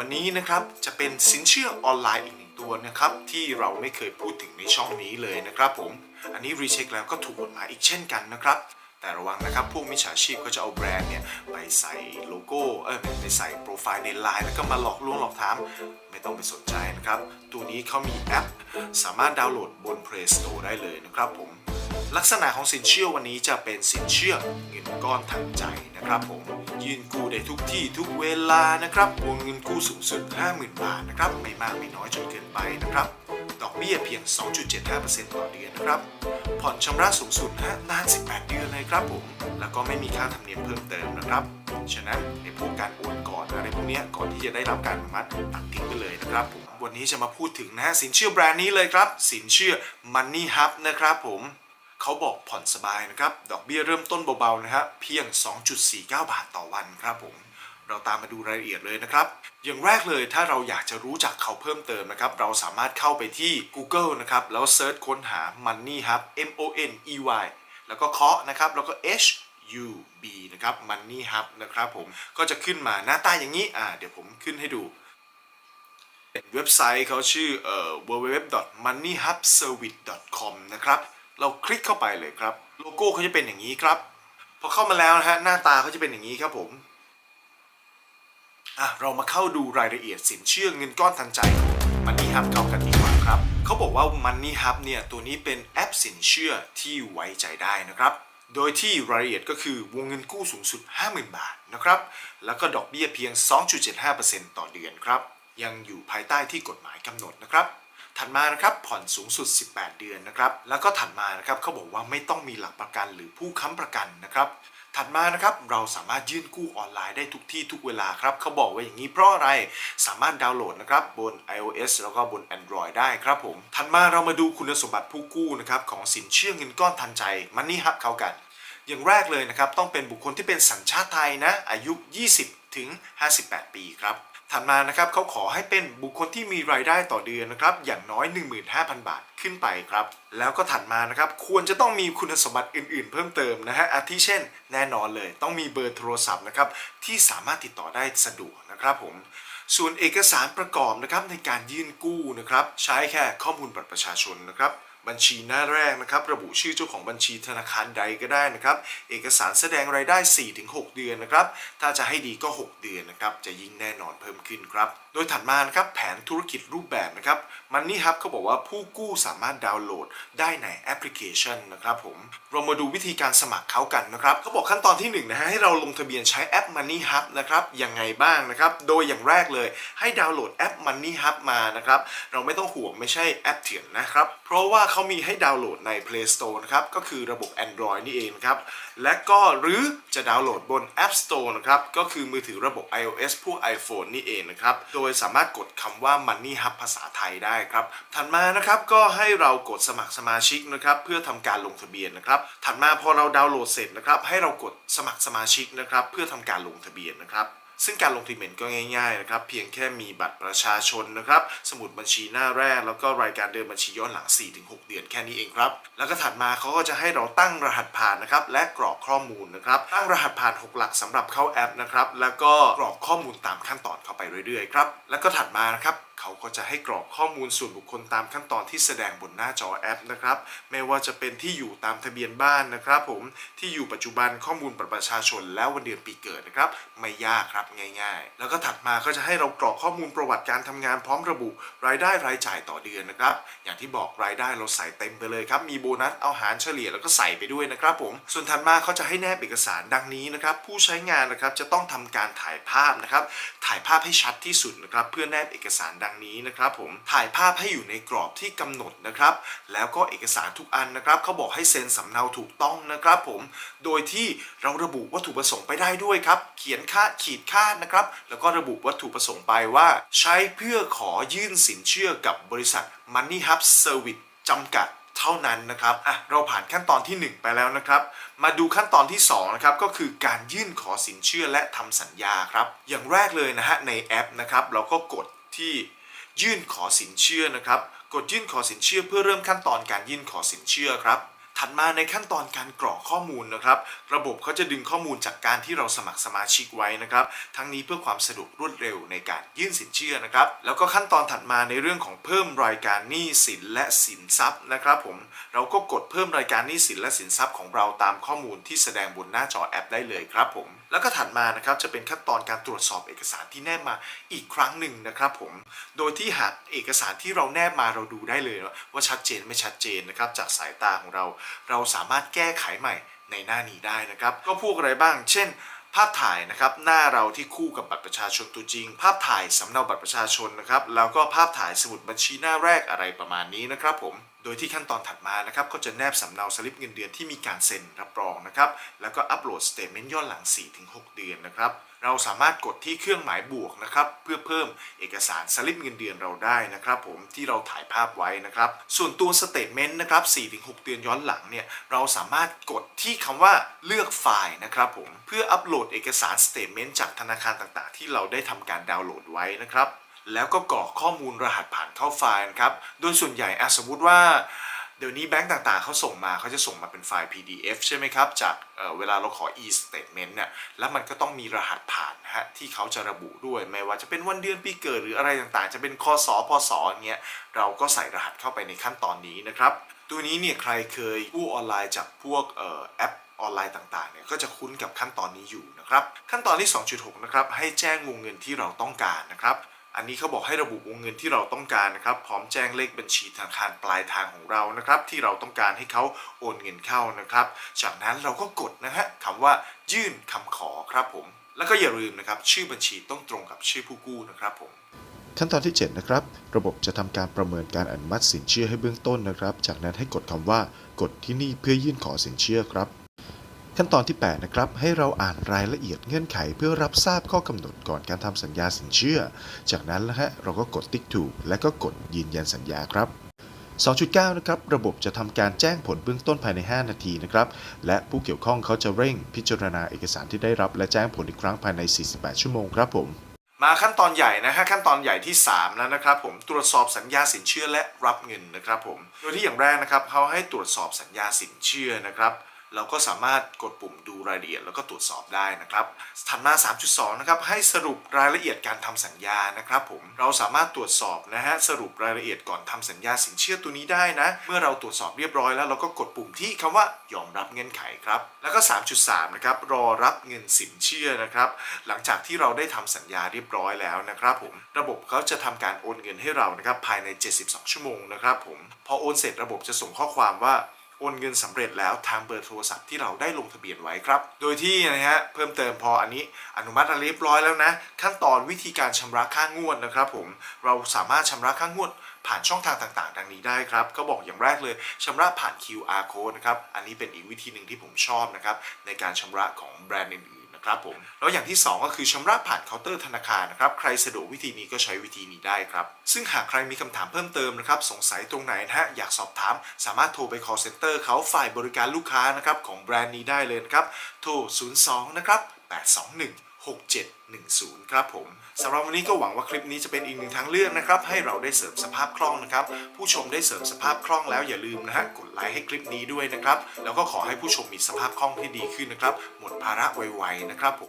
วันนี้นะครับจะเป็นสินเชื่อออนไลน์อีกหนึ่งตัวนะครับที่เราไม่เคยพูดถึงในช่องนี้เลยนะครับผม อันนี้รีเช็คแล้วก็ถูกกฎหมายอีกเช่นกันนะครับแต่ระวังนะครับ พวกมิจฉาชีพก็จะเอาแบรนด์เนี่ย ไปใส่โลโก้ เออไปใส่โปรไฟล์ในไลน์แล้วก็มาหลอกลวงหลอกถาม ไม่ต้องไปสนใจนะครับ ตัวนี้เขามีแอป สามารถดาวน์โหลดบน Play Store ได้เลยนะครับผม ลักษณะของสินเชื่อวันนี้จะเป็นสินเชื่อเงินก้อนทางใจนะครับผมยืนกู้ได้ทุกที่ทุกเวลานะครับวงเงินกู้สูงสุด 50,000 บาทนะครับไม่มากไม่น้อยจนเกินไปนะครับ ดอกเบี้ยเพียง 2.75%ต่อเดือนนะครับ ผ่อนชำระสูงสุดนะนาน 18 เดือนเลยครับผม แล้วก็ไม่มีค่าธรรมเนียมเพิ่มเติมนะครับ ฉะนั้นในพวกการโอนก่อนอะไรพวกนี้ก่อนที่จะได้รับการอนุมัติตัดทิ้งไปเลยนะครับผมวันนี้จะมาพูดถึงนะฮะสินเชื่อแบรนด์นี้เลยครับ สินเชื่อ Money Hub นะครับผม เขาบอกผ่อนสบายนะครับ ดอกเบี้ยเริ่มต้นเบาๆนะฮะเพียง 2.49 บาทต่อวันครับผม เราตามมาดูรายละเอียดเลยนะครับ อย่างแรกเลยถ้าเราอยากจะรู้จักเขาเพิ่มเติมนะครับ เราสามารถเข้าไปที่ Google นะครับ แล้วเซิร์ชค้นหา Money Hub M O N E Y แล้วก็เคาะนะครับ แล้วก็ H U B นะครับ Money Hub นะครับผม ก็จะขึ้นมาหน้าตาอย่างนี้ อ่า เดี๋ยวผมขึ้นให้ดูเว็บไซต์เขาชื่อเอ่อ www.moneyhubservice.com นะครับ เราคลิกเข้าไปเลยครับ โลโก้เขาจะเป็นอย่างนี้ครับ พอเข้ามาแล้วนะฮะหน้าตาเขาจะเป็นอย่างนี้ครับผมอะเรามาเข้าดูรายละเอียดสินเชื่อเงินก้อนทางใจของ Money Hub เขากันดีกว่าครับเขาบอกว่า Money Hub เนี่ยตัวนี้เป็นแอปสินเชื่อที่ไว้ใจได้นะครับโดยที่รายละเอียดก็คือวงเงินกู้สูงสุด 50,000 บาทนะครับ แล้วก็ดอกเบี้ยเพียง 2.75%ต่อเดือนครับ ยังอยู่ภายใต้ที่กฎหมายกำหนดนะครับ ถัดมานะครับผ่อนสูงสุด 18 เดือนนะครับแล้วก็ถัดมานะครับเขาบอกว่าไม่ต้องมีหลักประกันหรือผู้ค้ำประกันนะครับถัดมานะครับเราสามารถยื่นกู้ออนไลน์ได้ทุกที่ทุกเวลาครับเขาบอกไว่าอย่างนี้เพราะอะไรสามารถดาวน์โหลดนะครับบน iOS แล้วก็บน Android ได้ครับผมถัดมาเรามาดูคุณสมบัติผู้กู้นะครับของสินเชื่อเงินก้อนทันใจ Money Hub เขากัน อย่างแรกเลยนะครับต้องเป็นบุคคลที่เป็นสัญชาติไทยนะอายุ 20 ถึง 58 ปีครับ ถัดมานะครับเขาขอให้เป็นบุคคลที่มีรายได้ต่อเดือนนะครับอย่างน้อย 15,000 บาทขึ้นไปครับ แล้วก็ถัดมานะครับควรจะต้องมีคุณสมบัติอื่นๆ เพิ่มเติมนะฮะอาทิเช่น แน่นอนเลย ต้องมีเบอร์โทรศัพท์นะครับที่สามารถติดต่อได้สะดวกนะครับผมส่วนเอกสารประกอบนะครับในการยื่นกู้นะครับใช้แค่ข้อมูลบัตรประชาชนนะครับ บัญชีหน้าแรกนะครับ ระบุชื่อเจ้าของบัญชีธนาคารใดก็ได้นะครับ เอกสารแสดงรายได้ 4-6 เดือนนะครับ ถ้าจะให้ดีก็ 6 เดือนนะครับ จะยิ่งแน่นอนเพิ่มขึ้นครับ โดยถัดมานะครับแผนธุรกิจรูปแบบนะครับมันนี่ครับเขาบอกว่าผู้กู้สามารถดาวน์โหลดได้ในแอปพลิเคชันนะครับผมเรามาดูวิธีการสมัครเขากันนะครับเขาบอกขั้นตอนที่หนึ่งนะฮะให้เราลงทะเบียนใช้แอป Money Hub นะครับยังไงบ้างนะครับ โดยอย่างแรกเลยให้ดาวน์โหลดแอป Money Hub มานะครับเราไม่ต้องห่วงไม่ใช่แอปเถื่อนนะครับ เพราะว่าเขาามีให้ดาวน์โหลดใน Play Store นะครับ ก็คือระบบ Android นี่เองครับ และก็หรือจะดาวน์โหลดบน App Store นะครับ ก็คือมือถือระบบ iOS พวก iPhone นี่เองนะครับ โดยสามารถกดคำว่า Money Hub ภาษาไทยได้ครับ ถัดมานะครับก็ให้เรากดสมัครสมาชิกนะครับเพื่อทำการลงทะเบียนนะครับ ถัดมาพอเราดาวน์โหลดเสร็จนะครับให้เรากดสมัครสมาชิกนะครับเพื่อทำการลงทะเบียนนะครับ ซึ่งการลงทะเบียนก็ง่ายๆนะครับเพียงแค่มีบัตรประชาชนนะครับสมุดบัญชีหน้าแรก แล้วก็รายการเดินบัญชีย้อนหลัง 4-6 เดือนแค่นี้เองครับแล้วก็ถัดมาเขาก็จะให้เราตั้งรหัสผ่านนะครับและกรอกข้อมูลนะครับตั้งรหัสผ่าน 6 หลักสำหรับเข้าแอปนะครับแล้วก็กรอกข้อมูลตามขั้นตอนเข้าไปเรื่อยๆครับแล้วก็ถัดมานะครับ เขาก็จะให้กรอกข้อมูลส่วนบุคคลตามขั้นตอนที่แสดงบนหน้าจอแอปนะครับ ไม่ว่าจะเป็นที่อยู่ตามทะเบียนบ้านนะครับผมที่อยู่ปัจจุบันข้อมูลบัตรประชาชน แล้ววันเดือนปีเกิดนะครับ ไม่ยากครับง่าย ๆ แล้วก็ถัดมาก็จะให้เรากรอกข้อมูลประวัติการทำงานพร้อมระบุ รายได้รายจ่ายต่อเดือนนะครับ อย่างที่บอกรายได้เราใส่เต็มไปเลยครับ มีโบนัสเอาหารเฉลี่ยแล้วก็ใส่ไปด้วยนะครับผมส่วนถัดมาเขาจะให้แนบเอกสารดังนี้นะครับ ผู้ใช้งานนะครับจะต้องทำการถ่ายภาพนะครับถ่ายภาพให้ชัดที่สุดนะครับเพื่อแนบเอกสารดังนี้นะครับผมถ่ายภาพให้อยู่ในกรอบที่กำหนดนะครับ แล้วก็เอกสารทุกอันนะครับเขาบอกให้เซ็นสำเนาถูกต้องนะครับผมโดยที่เราระบุวัตถุประสงค์ไปได้ด้วยครับ เขียนค่าขีดค่านะครับ แล้วก็ระบุวัตถุประสงค์ไปว่า ใช้เพื่อขอยื่นสินเชื่อกับบริษัท Money Hub Service จำกัดเท่านั้นนะครับอะเราผ่านขั้นตอนที่ 1 ไปแล้วนะครับ มาดูขั้นตอนที่2นะครับก็คือการยื่นขอสินเชื่อและทำสัญญาครับ อย่างแรกเลยนะฮะในแอปนะครับ เราก็กดที่ ยื่นขอสินเชื่อนะครับ กดยื่นขอสินเชื่อเพื่อเริ่มขั้นตอนการยื่นขอสินเชื่อครับ ถัดมาในขั้นตอนการกรอกข้อมูลนะครับ ระบบเขาจะดึงข้อมูลจากการที่เราสมัครสมาชิกไว้นะครับ ทั้งนี้เพื่อความสะดวกรวดเร็วในการยื่นสินเชื่อนะครับ แล้วก็ขั้นตอนถัดมาในเรื่องของเพิ่มรายการหนี้สินและสินทรัพย์นะครับผมเราก็กดเพิ่มรายการหนี้สินและสินทรัพย์ของเราตามข้อมูลที่แสดงบนหน้าจอแอปได้เลยครับผมแล้วก็ถัดมานะครับจะเป็นขั้นตอนการตรวจสอบเอกสารที่แนบมาอีกครั้งหนึ่งนะครับผมโดยที่หากเอกสารที่เราแนบมาเราดูได้เลยว่าชัดเจนไม่ชัดเจนนะครับจากสายตาของเราเราสามารถแก้ไขใหม่ในหน้านี้ได้นะครับ ก็พวกอะไรบ้าง เช่น ภาพถ่ายนะครับ หน้าเราที่คู่กับบัตรประชาชนตัวจริง ภาพถ่ายสำเนาบัตรประชาชนนะครับ แล้วก็ภาพถ่ายสมุดบัญชีหน้าแรกอะไรประมาณนี้นะครับผมโดยที่ขั้นตอนถัดมานะครับก็จะแนบสำเนาสลิปเงินเดือนที่มีการเซ็นรับรองนะครับแล้วก็อัปโหลดสเตทเมนต์ย้อนหลัง 4-6 เดือนนะครับ เราสามารถกดที่เครื่องหมายบวกนะครับ เพื่อเพิ่มเอกสารสลิปเงินเดือนเราได้นะครับผมที่เราถ่ายภาพไว้นะครับ ส่วนตัวสเตทเมนต์นะครับ 4-6 เดือนย้อนหลังเนี่ยเราสามารถกดที่คำว่าเลือกไฟล์นะครับผมเพื่ออัปโหลดเอกสารสเตทเมนต์จากธนาคารต่างๆ ที่เราได้ทำการดาวน์โหลดไว้นะครับแล้วก็กรอกข้อมูลรหัสผ่านเข้าไฟล์นะครับ โดยส่วนใหญ่สมมติว่า เดี๋ยวนี้แบงก์ต่างๆเขาส่งมาเขาจะส่งมาเป็นไฟล์ PDF ใช่ไหมครับ จากเเวลาเราขอ e-statement เนี่ยแล้วมันก็ต้องมีรหัสผ่านนะฮะที่เขาจะระบุด้วยไม่ว่าจะเป็นวันเดือนปีเกิดหรืออะไรต่างๆ จะเป็นคศพศอย่างเงี้ยเราก็ใส่รหัสเข้าไปในขั้นตอนนี้นะครับ ตัวนี้เนี่ยใครเคยกู้ออนไลน์จากพวกออแอปออนไลน์ต่างๆ เนี่ยก็จะคุ้นกับขั้นตอนนี้อยู่นะครับ ขั้นตอนที่ 2.6 นะครับ ให้แจ้งวงเงินที่เราต้องการนะครับ อันนี้เขาบอกให้ระบุวงเงินที่เราต้องการนะครับ พร้อมแจ้งเลขบัญชีธนาคารปลายทางของเรานะครับ ที่เราต้องการให้เขาโอนเงินเข้านะครับ จากนั้นเราก็กดนะฮะคำว่ายื่นคำขอครับผม แล้วก็อย่าลืมนะครับ ชื่อบัญชีต้องตรงกับชื่อผู้กู้นะครับผมขั้นตอนที่ 7 นะครับ ระบบจะทำการประเมินการอนุมัติสินเชื่อให้เบื้องต้นนะครับ จากนั้นให้กดคำว่ากดที่นี่เพื่อยื่นขอสินเชื่อครับ ขั้นตอนที่ 8 นะครับ ให้เราอ่านรายละเอียดเงื่อนไขเพื่อรับทราบข้อกำหนดก่อนการทำสัญญาสินเชื่อ จากนั้นนะฮะเราก็กดติ๊กถูก และก็กดยืนยันสัญญาครับ 2.9 นะครับ ระบบจะทำการแจ้งผลเบื้องต้นภายใน 5 นาทีนะครับ และผู้เกี่ยวข้องเขาจะเร่งพิจารณาเอกสารที่ได้รับ และแจ้งผลอีกครั้งภายใน 48 ชั่วโมงครับผมมาขั้นตอนใหญ่นะฮะขั้นตอนใหญ่ที่ 3 แล้วนะครับผมตรวจสอบสัญญาสินเชื่อและรับเงินนะครับผมโดยที่อย่างแรกนะครับเขาให้ตรวจสอบสัญญาสินเชื่อนะครับ เราก็สามารถกดปุ่มดูรายละเอียดแล้วก็ตรวจสอบได้นะครับถัดมา 3.2 นะครับ ให้สรุปรายละเอียดการทำสัญญานะครับผม เราสามารถตรวจสอบนะฮะสรุปรายละเอียดก่อนทำสัญญาสินเชื่อตัวนี้ได้นะ เมื่อเราตรวจสอบเรียบร้อยแล้วเราก็กดปุ่มที่คำว่ายอมรับเงื่อนไขครับ แล้วก็ 3.3 นะครับ รอรับเงินสินเชื่อนะครับ หลังจากที่เราได้ทำสัญญาเรียบร้อยแล้วนะครับผม ระบบเขาจะทำการโอนเงินให้เรานะครับภายใน 72 ชั่วโมงนะครับผม พอโอนเสร็จระบบจะส่งข้อความว่า โอนเงินสำเร็จแล้วทางเบอร์โทรศัพท์ที่เราได้ลงทะเบียนไว้ครับ โดยที่นะฮะเพิ่มเติมพออันนี้อนุมัติเรียบร้อยแล้วนะ ขั้นตอนวิธีการชำระค่างวดนะครับผมเราสามารถชำระค่างวดผ่านช่องทางต่างๆ ดังนี้ได้ครับ ก็บอกอย่างแรกเลยชำระผ่าน QR code นะครับ อันนี้เป็นอีกวิธีหนึ่งที่ผมชอบนะครับในการชำระของแบรนด์อื่น นะครับผมแล้วอย่างที่ 2 ก็คือชำระผ่านเคาน์เตอร์ธนาคารนะครับใครสะดวกวิธีนี้ก็ใช้วิธีนี้ได้ครับ ซึ่งหากใครมีคำถามเพิ่มเติมนะครับสงสัยตรงไหนนะฮะอยากสอบถาม สามารถโทรไป call center เขาฝ่ายบริการลูกค้านะครับของแบรนด์นี้ได้เลยนะครับโทร 02 นะครับ 821 6710 ครับผมสำหรับวันนี้ก็หวังว่าคลิปนี้จะเป็นอีกหนึ่งทางเลือกนะครับ ให้เราได้เสริมสภาพคล่องนะครับ ผู้ชมได้เสริมสภาพคล่องแล้วอย่าลืมนะฮะกดไลค์ให้คลิปนี้ด้วยนะครับ แล้วก็ขอให้ผู้ชมมีสภาพคล่องที่ดีขึ้นนะครับ หมดภาระไวๆนะครับผม